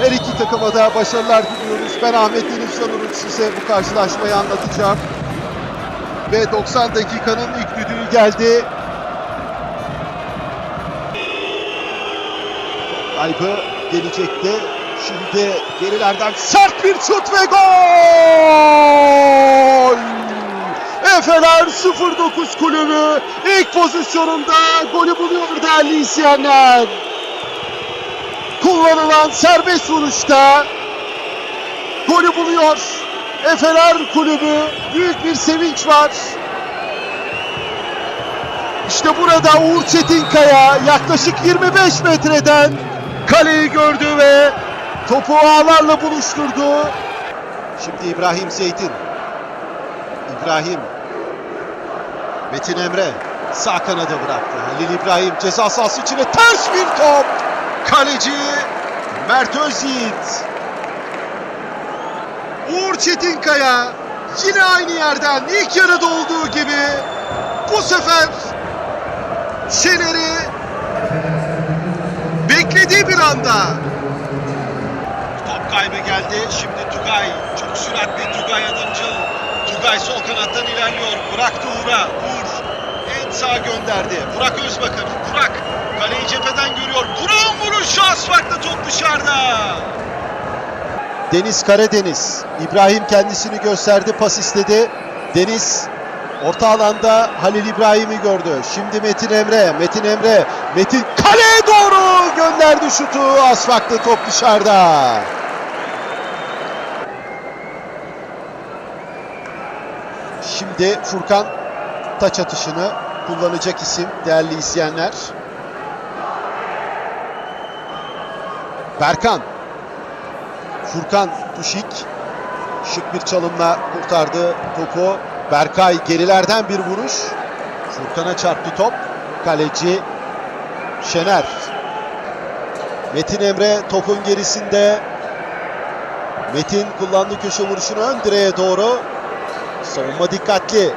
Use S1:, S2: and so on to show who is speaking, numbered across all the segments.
S1: Her iki takıma da başarılar diliyoruz. Ben Ahmet Deniz Canur'un size bu karşılaşmayı anlatacağım. Ve 90 dakikanın ilk düdüğü geldi. Kaybı gelecekti. Şimdi gerilerden sert bir şut ve gol! Efeler 09 kulübü ilk pozisyonunda golü buluyor değerli izleyenler. Kullanılan serbest vuruşta golü buluyor. Efeler kulübü büyük bir sevinç var. İşte burada Uğur Çetinkaya yaklaşık 25 metreden kaleyi gördü ve topu ağlarla buluşturdu. Şimdi İbrahim Zeytin. İbrahim. Metin Emre sağ kanada bıraktı. Halil İbrahim ceza sahası içine ters bir top. Kaleci Mert Özyiğit. Uğur Çetinkaya yine aynı yerden ilk yarıda olduğu gibi bu sefer Şener'i beklediği bir anda top kaybı geldi. Şimdi Tugay çok süratli Tugay Adamcıl. Tugay sol kanattan ilerliyor. Bıraktı Uğur'a. Uğur en sağa gönderdi. Burak Özbakır. Burak dışarıda. Deniz Karadeniz. İbrahim kendisini gösterdi. Pas istedi. Deniz orta alanda Halil İbrahim'i gördü. Şimdi Metin Emre. Metin Emre. Metin kaleye doğru gönderdi şutu. Asfakta top dışarıda. Şimdi Furkan taç atışını kullanacak isim değerli izleyenler. Berkan. Furkan Tuşik şık bir çalımla kurtardı topu. Berkay gerilerden bir vuruş. Furkan'a çarptı top. Kaleci Şener. Metin Emre topun gerisinde. Metin kullandı köşe vuruşunu ön direğe doğru. Savunma dikkatli.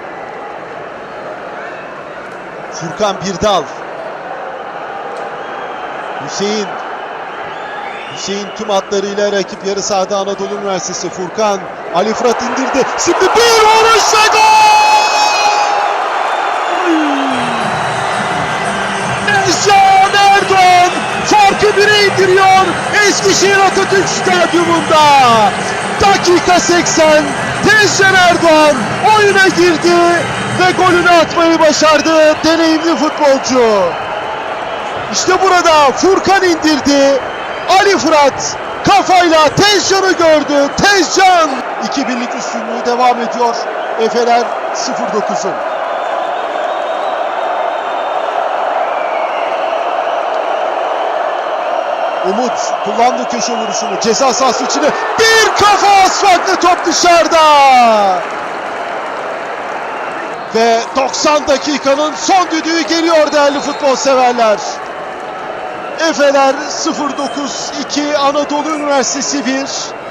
S1: Furkan Birdal. Hüseyin. Hüseyin tüm hatlarıyla rakip yarı sahada Anadolu Üniversitesi. Furkan Ali Fırat indirdi. Şimdi bir vuruş ve gol! Ercan Erdoğan farkı bire indiriyor Eskişehir Atatürk Stadyumunda. Dakika 80 Tezcan Erdoğan oyuna girdi ve golünü atmayı başardı deneyimli futbolcu. İşte burada Furkan indirdi. Ali Fırat kafayla Tezcan'ı gördü. Tezcan 2 birlik üstünlüğü devam ediyor. Efeler 09'un. Umut kullandı köşe vuruşunu. Ceza sahası içine bir kafa asfaltlı top dışarıda. Ve 90 dakikanın son düdüğü geliyor değerli futbol severler. Efeler 09-2 Anadolu Üniversitesi 1.